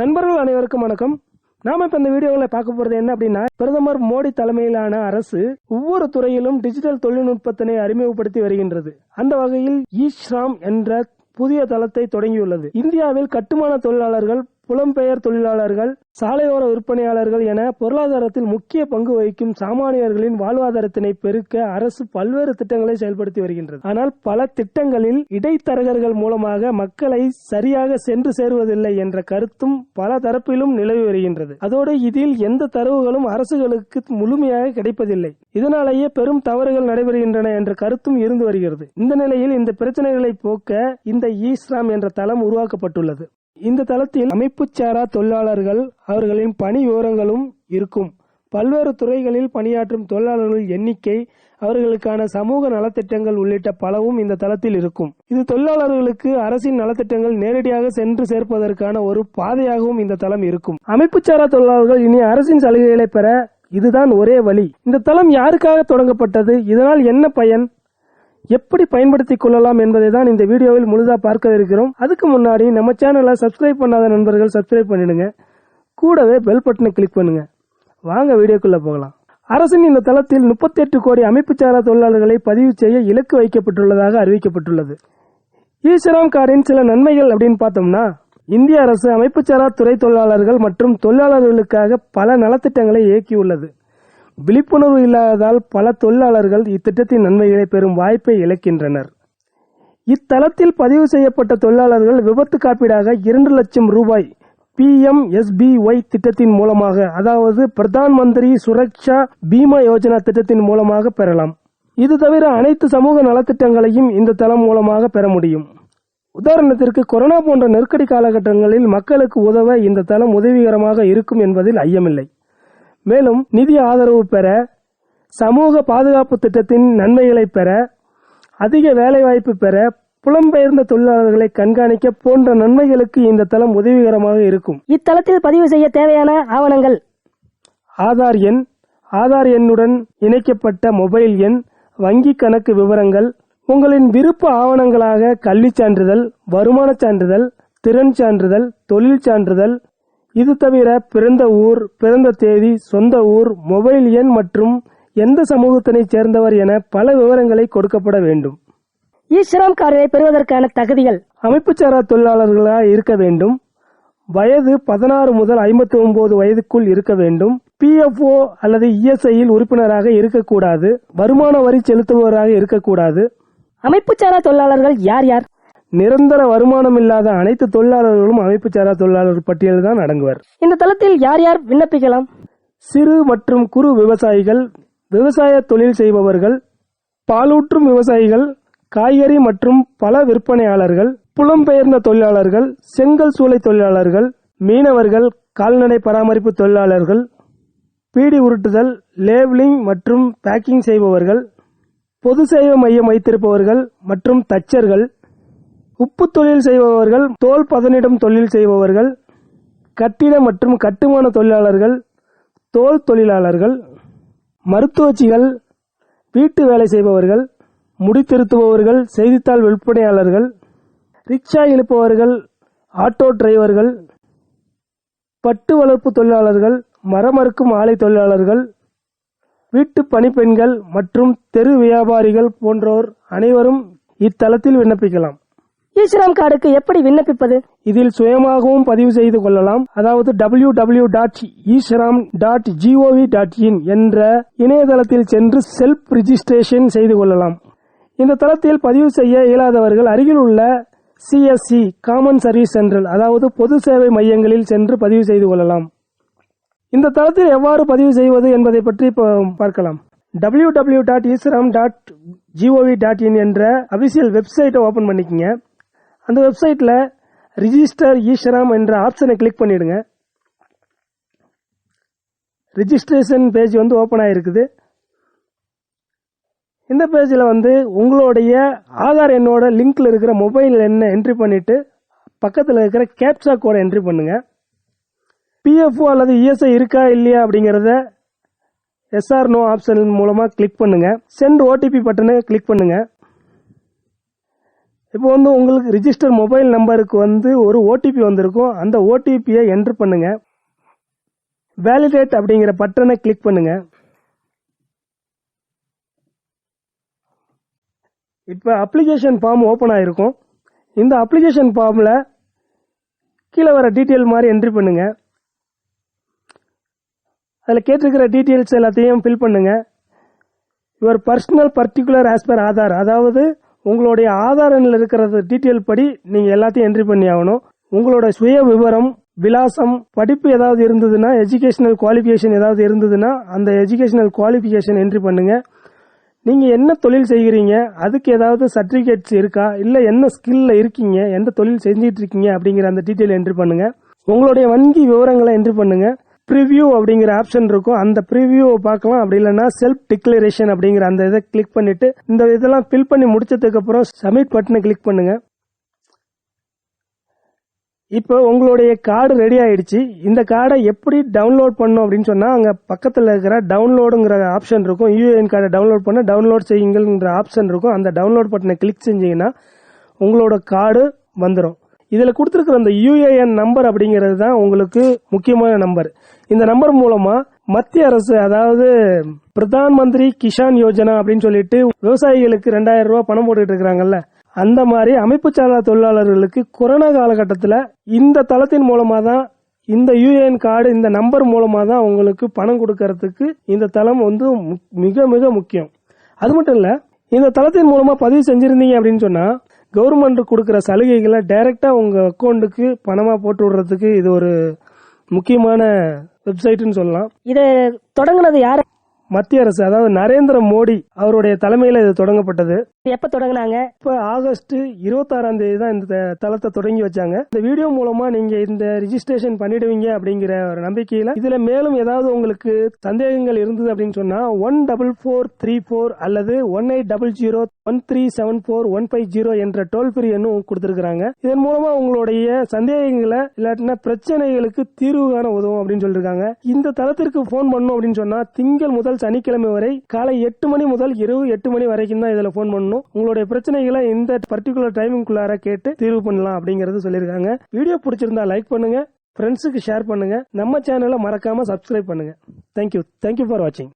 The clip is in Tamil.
நண்பர்கள் அனைவருக்கும் வணக்கம். நாம இப்ப இந்த வீடியோவில் பார்க்க போறது என்ன அப்படின்னா பிரதமர் மோடி தலைமையிலான அரசு ஒவ்வொரு துறையிலும் டிஜிட்டல் தொழில்நுட்பத்தினை அறிமுகப்படுத்தி வருகின்றது. அந்த வகையில் ஈஸ்ராம் என்ற புதிய தளத்தை தொடங்கியுள்ளது. இந்தியாவில் கட்டுமான தொழிலாளர்கள் புலம்பெயர் தொழிலாளர்கள் சாலையோர விற்பனையாளர்கள் என பொருளாதாரத்தில் முக்கிய பங்கு வகிக்கும் சாமானியர்களின் வாழ்வாதாரத்தினை பெருக்க அரசு பல்வேறு திட்டங்களை செயல்படுத்தி வருகின்றது. ஆனால் பல திட்டங்களில் இடைத்தரகர்கள் மூலமாக மக்களை சரியாக சென்று சேருவதில்லை என்ற கருத்தும் பல தரப்பிலும் நிலவி வருகின்றது. அதோடு இதில் எந்த தரவுகளும் அரசுகளுக்கு முழுமையாக கிடைப்பதில்லை. இதனாலேயே பெரும் தவறுகள் நடைபெறுகின்றன என்ற கருத்தும் இருந்து வருகிறது. இந்த நிலையில் இந்த பிரச்சனைகளை போக்க இந்த ஈஸ்ராம் என்ற தளம் உருவாக்கப்பட்டுள்ளது. இந்த தளத்தில் அமைப்புச்சாரா தொழிலாளர்கள் அவர்களின் பணி விவரங்களும் இருக்கும். பல்வேறு துறைகளில் பணியாற்றும் தொழிலாளர்கள் எண்ணிக்கை அவர்களுக்கான சமூக நலத்திட்டங்கள் உள்ளிட்ட பலவும் இந்த தளத்தில் இருக்கும். இது தொழிலாளர்களுக்கு அரசின் நலத்திட்டங்கள் நேரடியாக சென்று சேர்ப்பதற்கான ஒரு பாதையாகவும் இந்த தளம் இருக்கும். அமைப்புச்சாரா தொழிலாளர்கள் இனி அரசின் சலுகைகளை பெற இதுதான் ஒரே வழி. இந்த தளம் யாருக்காக தொடங்கப்பட்டது? இதனால் என்ன பயன்? எப்படி பயன்படுத்திக் கொள்ளலாம் என்பதை தான் இந்த வீடியோவில் முழுதா பார்க்க இருக்கிறோம். அதுக்கு முன்னாடி நம்ம சேனலை சப்ஸ்கிரைப் பண்ணாத நண்பர்கள் சப்ஸ்கிரைப் பண்ணிடுங்க. கூடவே பெல் பட்டனை கிளிக் பண்ணுங்க. வாங்க வீடியோக்குள்ள போகலாம். அரசின் இந்த தளத்தில் 38 கோடி அமைப்புச்சாரா தொழிலாளர்களை பதிவு செய்ய இலக்கு வைக்கப்பட்டுள்ளதாக அறிவிக்கப்பட்டுள்ளது. ஈஸ்வராம் கார்டின் சில நன்மைகள் அப்படின்னு பார்த்தோம்னா இந்திய அரசு அமைப்புச்சாரா துறை தொழிலாளர்கள் மற்றும் தொழிலாளர்களுக்காக பல நலத்திட்டங்களை இயக்கியுள்ளது. விழிப்புணர்வு இல்லாததால் பல தொழிலாளர்கள் இத்திட்டத்தின் நன்மைகளை பெறும் வாய்ப்பை இழக்கின்றனர். இத்தளத்தில் பதிவு செய்யப்பட்ட தொழிலாளர்கள் விபத்து காப்பீடாக இரண்டு லட்சம் ரூபாய் பிஎம்எஸ்பிஒய் திட்டத்தின் மூலமாக அதாவது பிரதான் மந்திரி சுரக்ஷா பீமா யோஜனா திட்டத்தின் மூலமாக பெறலாம். இது தவிர அனைத்து சமூக நலத்திட்டங்களையும் இந்த தளம் மூலமாக பெற முடியும். உதாரணத்திற்கு கொரோனா போன்ற நெருக்கடி காலகட்டங்களில் மக்களுக்கு உதவ இந்த தளம் உதவிகரமாக இருக்கும் என்பதில் ஐயமில்லை. மேலும் நிதி ஆதரவு பெற சமூக பாதுகாப்பு திட்டத்தின் நன்மைகளை பெற அதிக வேலைவாய்ப்பு பெற புலம்பெயர்ந்த தொழிலாளர்களை கண்காணிக்க போன்ற நன்மைகளுக்கு இந்த தளம் உதவிகரமாக இருக்கும். இத்தளத்தில் பதிவு செய்ய தேவையான ஆவணங்கள். ஆதார் எண் ஆதார் எண்ணுடன் இணைக்கப்பட்ட மொபைல் எண் வங்கி கணக்கு விவரங்கள் உங்களின் விருப்ப ஆவணங்களாக கல்விச் சான்றிதழ் வருமானச் சான்றிதழ் திறன் சான்றிதழ் தொழில் சான்றிதழ் இது தவிர பிறந்த ஊர் பிறந்த தேதி சொந்த ஊர் மொபைல் எண் மற்றும் எந்த சமூகத்தினைச் சேர்ந்தவர் என பல விவரங்களை கொடுக்கப்பட வேண்டும். ஈஸ்வரம் கார்டை பெறுவதற்கான தகுதிகள். அமைப்புச்சாரா தொழிலாளர்களாக இருக்க வேண்டும். வயது பதினாறு முதல் ஐம்பத்தி ஒன்பது வயதுக்குள் இருக்க வேண்டும். பிஎஃப்ஓ அல்லது இஎஸ்ஐயில் உறுப்பினராக இருக்கக்கூடாது. வருமான வரி செலுத்துபவராக இருக்கக்கூடாது. அமைப்புச்சாரா தொழிலாளர்கள் யார் யார்? நிரந்தர வருமானம் இல்லாத அனைத்து தொழிலாளர்களும் அமைப்புச்சாரா தொழிலாளர் பட்டியலில் தான் அடங்குவர். இந்த தளத்தில் யார் யார் விண்ணப்பிக்கலாம்? சிறு மற்றும் குறு விவசாயிகள் விவசாய தொழில் செய்பவர்கள் பாலூற்றும் விவசாயிகள் காய்கறி மற்றும் பல விற்பனையாளர்கள் புலம்பெயர்ந்த தொழிலாளர்கள் செங்கல் சூளை தொழிலாளர்கள் மீனவர்கள் கால்நடை பராமரிப்பு தொழிலாளர்கள் பீடி உருட்டுதல் லேபிளிங் மற்றும் பேக்கிங் செய்பவர்கள் பொது சேவை மையம் வைத்திருப்பவர்கள் மற்றும் தச்சர்கள் உப்பு தொழில் செய்பவர்கள் தோல் பதனிடும் தொழில் செய்பவர்கள் கட்டிட மற்றும் கட்டுமான தொழிலாளர்கள் தோல் தொழிலாளர்கள் மருத்துவச்சிகள் வீட்டு வேலை செய்பவர்கள் முடித்திருத்துபவர்கள் செய்தித்தாள் விற்பனையாளர்கள் ரிக்ஷா இழுப்பவர்கள் ஆட்டோ டிரைவர்கள் பட்டு வளர்ப்பு தொழிலாளர்கள் மரமறுக்கும் ஆலை தொழிலாளர்கள் வீட்டு பணிப்பெண்கள் மற்றும் தெரு வியாபாரிகள் போன்றோர் அனைவரும் இத்தளத்தில் விண்ணப்பிக்கலாம். ஈஸ்வரம் கார்டுக்கு எப்படி விண்ணப்பிப்பது? இதில் சுயமாகவும் பதிவு செய்து கொள்ளலாம். அதாவது W W dot eShram dot G O V dot in என்ற இணையதளத்தில் சென்று செல்ஃப் ரிஜிஸ்ட்ரேஷன் செய்து கொள்ளலாம். இந்த தளத்தில் பதிவு செய்ய இயலாதவர்கள் அருகில் உள்ள சிஎஸ்சி காமன் சர்வீஸ் சென்டர் அதாவது பொது சேவை மையங்களில் சென்று பதிவு செய்து கொள்ளலாம். இந்த தளத்தில் எவ்வாறு பதிவு செய்வது என்பதை பற்றி இப்போ பார்க்கலாம். W W dot eShram dot G O V dot in என்ற அபிஷியல் வெப்சைட்டை ஓபன் பண்ணிக்கங்க அந்த வெப்சைட்ல ரிஜிஸ்டர் ஈஸ்வராம் என்ற ஆப்ஷனை கிளிக் பண்ணிடுங்க. ரிஜிஸ்ட்ரேஷன் பேஜ் வந்து ஓபன் ஆயிருக்குது. இந்த பேஜில் வந்து உங்களுடைய ஆதார் எண்ணோட லிங்க்ல இருக்கிற மொபைல் எண்ணை என்ட்ரி பண்ணிட்டு பக்கத்தில் இருக்கிற கேப்சா கோடை என்ட்ரி பண்ணுங்க. பிஎஃப்ஓ அல்லது இஎஸ்ஐ இருக்கா இல்லையா அப்படிங்கிறத எஸ்ஆர் நோ ஆப்ஷன் மூலமாக கிளிக் பண்ணுங்க. சென்ட் ஓடிபி பட்டனை கிளிக் பண்ணுங்க. இப்போ வந்து உங்களுக்கு ரிஜிஸ்டர் மொபைல் நம்பருக்கு வந்து ஒரு ஓடிபி வந்திருக்கும். அந்த ஓடிபியை என்ட்ரு பண்ணுங்க. வேலிடேட் அப்படிங்கிற பட்டனை கிளிக் பண்ணுங்கள் இப்போ அப்ளிகேஷன் ஃபார்ம் ஓப்பன் ஆகிருக்கும் இந்த அப்ளிகேஷன் ஃபார்மில் கீழே வர டீட்டெயில் மாதிரி என்ட்ரி பண்ணுங்க. அதில் கேட்டிருக்கிற டீட்டெயில்ஸ் எல்லாத்தையும் ஃபில் பண்ணுங்க. Your personal particular as per Aadhaar. அதாவது உங்களுடைய ஆதார் எண்ணில் இருக்கிற டீட்டெயில் படி நீங்கள் எல்லாத்தையும் என்ட்ரி பண்ணி ஆகணும். உங்களோட சுய விவரம் விலாசம் படிப்பு ஏதாவது இருந்ததுன்னா எஜுகேஷனல் குவாலிஃபிகேஷன் ஏதாவது இருந்ததுன்னா அந்த எஜுகேஷனல் குவாலிஃபிகேஷன் என்ட்ரி பண்ணுங்கள் நீங்க என்ன தொழில் செய்கிறீங்க? அதுக்கு ஏதாவது சர்டிபிகேட்ஸ் இருக்கா? இல்ல என்ன ஸ்கில்ல இருக்கீங்க? எந்த தொழில் செஞ்சுட்டு இருக்கீங்க அப்படிங்கிற அந்த டீட்டெயில் என்ட்ரி பண்ணுங்க. உங்களுடைய வங்கி விவரங்களை என்ட்ரி பண்ணுங்க. ப்ரிவியூ அப்படிங்கிற ஆப்ஷன் இருக்கும். அந்த ப்ரிவியூவை பார்க்கலாம். அப்படி இல்லைன்னா செல்ஃப் டிக்ளரேஷன் அப்படிங்கிற அந்த இதை கிளிக் பண்ணிட்டு இந்த இதெல்லாம் ஃபில் பண்ணி முடிச்சதுக்கு அப்புறம் சப்மிட் பட்டனை கிளிக் பண்ணுங்க. இப்போ உங்களுடைய கார்டு ரெடி ஆயிடுச்சு. இந்த கார்டை எப்படி டவுன்லோட் பண்ணும் அப்படின்னு சொன்னா அங்க பக்கத்துல இருக்கிற டவுன்லோடுங்கிற ஆப்ஷன் இருக்கும். யூஏஎன் கார்டை டவுன்லோட் பண்ண டவுன்லோட் செய்யுங்கிற ஆப்ஷன் இருக்கும். அந்த டவுன்லோட் பட்டனை கிளிக் செஞ்சீங்கன்னா உங்களோட கார்டு வந்துடும் இதுல கொடுத்துருக்கிற அந்த யூஏஎன் நம்பர் அப்படிங்கிறது தான் உங்களுக்கு முக்கியமான நம்பர் இந்த நம்பர் மூலமா மத்திய அரசு அதாவது பிரதான் மந்திரி கிஷான் யோஜனா அப்படின்னு சொல்லிட்டு விவசாயிகளுக்கு ரெண்டாயிரம் ரூபாய் பணம் போட்டுட்டு இருக்கிறாங்கல்ல அந்த மாதிரி அமைப்பு சாரா தொழிலாளர்களுக்கு கொரோனா காலகட்டத்தில் இந்த தளத்தின் மூலமாக தான் இந்த யூஏஎன் கார்டு இந்த நம்பர் மூலமாக தான் உங்களுக்கு பணம் கொடுக்கறதுக்கு இந்த தளம் வந்து மு- மிக மிக முக்கியம். அது மட்டும் இல்லை இந்த தளத்தின் மூலமாக பதிவு செஞ்சுருந்தீங்க அப்படின்னு சொன்னால் கவர்மெண்ட் கொடுக்குற சலுகைகளை டைரெக்டாக உங்கள் அக்கௌண்ட்டுக்கு பணமாக போட்டு விடுறதுக்கு இது ஒரு முக்கியமான வெப்சைட்னு சொல்லலாம். இதை தொடங்கினது யாரு? மத்திய அரசு அதாவது நரேந்திர மோடி அவருடைய தலைமையில இது தொடங்கப்பட்டது. எப்ப தொடங்குனாங்க? இப்ப ஆகஸ்ட் இருபத்தாறாம் தேதி தான் இந்த தளத்தை தொடங்கி வச்சாங்க. இந்த வீடியோ மூலமா நீங்க இந்த ரிஜிஸ்ட்ரேஷன் பண்ணிடுவீங்க அப்படிங்கிற ஒரு நம்பிக்கையில இதுல மேலும் ஏதாவது உங்களுக்கு சந்தேகங்கள் இருந்தது அப்படின்னு சொன்னா one double four three four அல்லது one eight double zero one three seven four one five zero என்ற டோல் ஃப்ரீ எண்ணும் கொடுத்திருக்காங்க இதன் மூலமா உங்களுடைய சந்தேகங்களை இல்லாட்டினா பிரச்சனைகளுக்கு தீர்வு காண உதவும் அப்படின்னு சொல்லிருக்காங்க. இந்த தளத்திற்கு போன் பண்ணணும் அப்படின்னு சொன்னா திங்கள் முதல் சனிக்கிழமை வரை காலை எட்டு மணி முதல் இரவு எட்டு மணி வரைக்கும் தான் இதுல போன் பண்ணணும். உங்களுடைய பிரச்சனைகளை இந்த பர்டிகுலர் டைமிங்குள்ளார கேட்டு தீர்வு பண்ணலாம் அப்படிங்கறது சொல்லியிருக்காங்க. வீடியோ பிடிச்சிருந்தா லைக் பண்ணுங்க. ஃப்ரெண்ட்ஸுக்கு ஷேர் பண்ணுங்க. நம்ம சேனலை மறக்காம சப்ஸ்கிரைப் பண்ணுங்க. தேங்க்யூ தேங்க்யூ ஃபார் வாட்சிங்